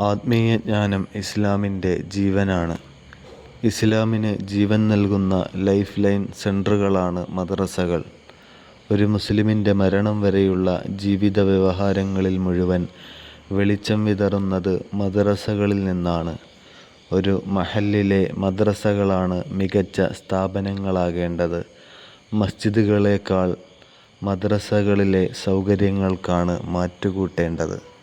ആത്മീയ ജ്ഞാനം ഇസ്ലാമിന്റെ ജീവനാണ്. ഇസ്ലാമിന് ജീവൻ നൽകുന്ന ലൈഫ് ലൈൻ സെന്ററുകളാണ് മദ്രസകൾ. ഒരു മുസ്ലിമിന്റെ മരണം വരെയുള്ള ജീവിത വ്യവഹാരങ്ങളിൽ മുഴുവൻ വെളിച്ചം വിതറുന്നത് മദ്രസകളിൽ നിന്നാണ്. ഒരു മഹല്ലിലെ മദ്രസകളാണ് മികച്ച സ്ഥാപനങ്ങളാകേണ്ടത്. മസ്ജിദുകളേക്കാൾ മദ്രസകളിലെ സൗകര്യങ്ങൾക്കാണ് മാറ്റുകൂട്ടേണ്ടത്.